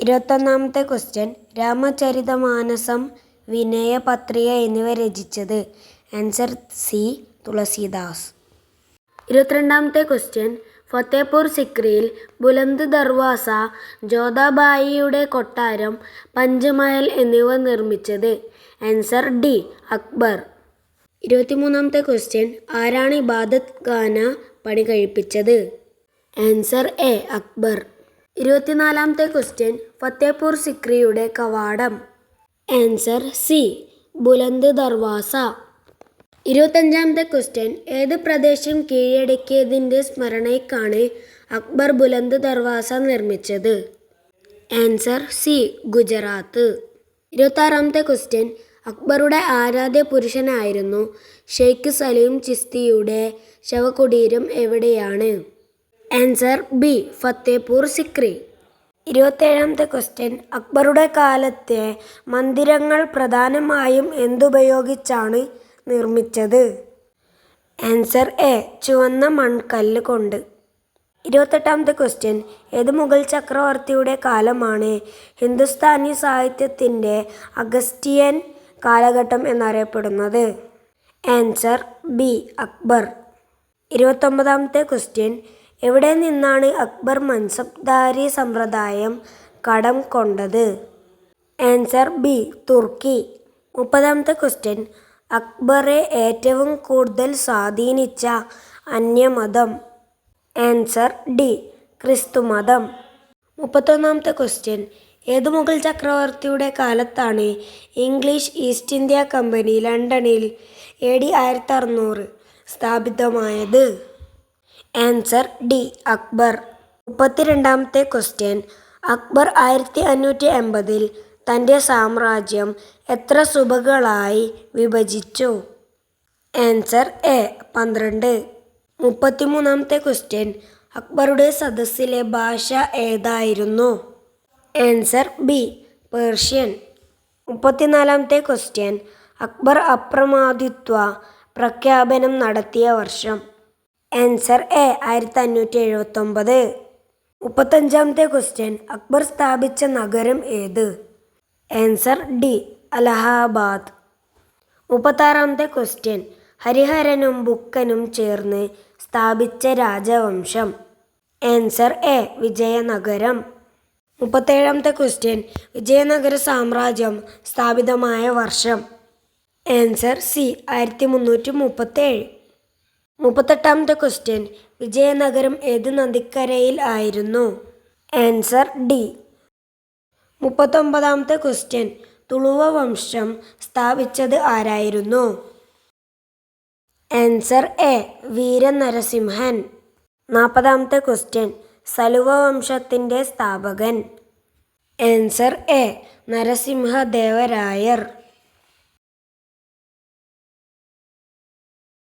ഇരുപത്തൊന്നാമത്തെ question രാമചരിതമാനസം Vinayapatrika എന്നിവ രചിച്ചത്. Answer C Tulsidas. ഇരുപത്തിരണ്ടാമത്തെ ക്വസ്റ്റ്യൻ ഫത്തേപൂർ സിക്രിയിൽ ബുലന്ദ് ദർവാസ ജോധാബായിയുടെ കൊട്ടാരം പഞ്ചമയൽ എന്നിവ നിർമ്മിച്ചത്. Answer D Akbar. ഇരുപത്തിമൂന്നാമത്തെ ക്വസ്റ്റ്യൻ ആരാണ് ഇബാദത്ത് ഖാന പണി കഴിപ്പിച്ചത്? Answer A Akbar. ഇരുപത്തിനാലാമത്തെ ക്വസ്റ്റ്യൻ ഫത്തേപൂർ സിക്രിയുടെ കവാടം. Answer C. Buland Darwaza. ഇരുപത്തഞ്ചാമത്തെ question ഏത് പ്രദേശം കീഴടക്കിയതിന്റെ സ്മരണയ്ക്കാണ് അക്ബർ ബുലന്ദ് ദർവാസ നിർമ്മിച്ചത്? Answer C. ഗുജറാത്ത്. ഇരുപത്താറാമത്തെ ക്വസ്റ്റ്യൻ അക്ബറുടെ ആരാധ്യ പുരുഷനായിരുന്നു ഷെയ്ഖ് സലീം ചിസ്തിയുടെ ശവകുടീരം എവിടെയാണ്? ആൻസർ ബി ഫത്തേപൂർ സിക്രി ഇരുപത്തേഴാമത്തെ ക്വസ്റ്റ്യൻ അക്ബറുടെ കാലത്തെ മന്ദിരങ്ങൾ പ്രധാനമായും എന്തുപയോഗിച്ചാണ് നിർമ്മിച്ചത്? ആൻസർ എ ചുവന്ന മൺകല്ല് കൊണ്ട്. ഇരുപത്തെട്ടാമത്തെ ക്വസ്റ്റ്യൻ ഏത് മുഗൾ ചക്രവർത്തിയുടെ കാലമാണ് ഹിന്ദുസ്ഥാനി സാഹിത്യത്തിന്റെ അഗസ്റ്റിയൻ കാലഘട്ടം എന്നറിയപ്പെടുന്നത്? Answer B Akbar. ഇരുപത്തൊമ്പതാമത്തെ ക്വസ്റ്റ്യൻ എവിടെ നിന്നാണ് അക്ബർ മൻസബ്ദാരി സമ്പ്രദായം കടം കൊണ്ടത്? Answer B Turkey. മുപ്പതാമത്തെ ക്വസ്റ്റ്യൻ അക്ബറെ ഏറ്റവും കൂടുതൽ സ്വാധീനിച്ച അന്യമതം? ആൻസർ ഡി ക്രിസ്തുമതം മുപ്പത്തൊന്നാമത്തെ ക്വസ്റ്റ്യൻ ഏത് മുഗൾ ചക്രവർത്തിയുടെ കാലത്താണ് ഇംഗ്ലീഷ് ഈസ്റ്റ് ഇന്ത്യ കമ്പനി ലണ്ടനിൽ എ ഡി ആയിരത്തി അറുന്നൂറ് സ്ഥാപിതമായത്? Answer D Akbar. മുപ്പത്തിരണ്ടാമത്തെ ക്വസ്റ്റ്യൻ അക്ബർ ആയിരത്തി അഞ്ഞൂറ്റി എൺപതിൽ തന്റെ സാമ്രാജ്യം എത്ര സുബകളായി വിഭജിച്ചു? ആൻസർ എ പന്ത്രണ്ട്. മുപ്പത്തിമൂന്നാമത്തെ ക്വസ്റ്റ്യൻ അക്ബറുടെ സദസ്സിലെ ഭാഷ ഏതായിരുന്നു? ആൻസർ ബി പേർഷ്യൻ മുപ്പത്തിനാലാമത്തെ ക്വസ്റ്റ്യൻ അക്ബർ അപ്രമാദിത്വ പ്രഖ്യാപനം നടത്തിയ വർഷം. ആൻസർ എ ആയിരത്തി അഞ്ഞൂറ്റി എഴുപത്തൊമ്പത് മുപ്പത്തഞ്ചാമത്തെ ക്വസ്റ്റ്യൻ അക്ബർ സ്ഥാപിച്ച നഗരം ഏത്? Answer D Allahabad. മുപ്പത്താറാമത്തെ ക്വസ്റ്റ്യൻ ഹരിഹരനും ബുക്കനും ചേർന്ന് സ്ഥാപിച്ച രാജവംശം. Answer A Vijayanagaram. മുപ്പത്തേഴാമത്തെ question Vijayanagara സാമ്രാജ്യം സ്ഥാപിതമായ വർഷം. ആൻസർ സി ആയിരത്തി മുന്നൂറ്റി മുപ്പത്തേഴ് മുപ്പത്തെട്ടാമത്തെ ക്വസ്റ്റ്യൻ. വിജയനഗരം ഏത് നദിക്കരയിൽ ആയിരുന്നു? Answer D. മുപ്പത്തൊമ്പതാമത്തെ ക്വസ്റ്റ്യൻ. തുളുവ വംശം സ്ഥാപിച്ചത് ആരായിരുന്നു? Answer A. വീരനരസിംഹൻ. നാൽപ്പതാമത്തെ ക്വസ്റ്റ്യൻ. സലുവ വംശത്തിന്റെ സ്ഥാപകൻ. Answer A. നരസിംഹദേവരായർ.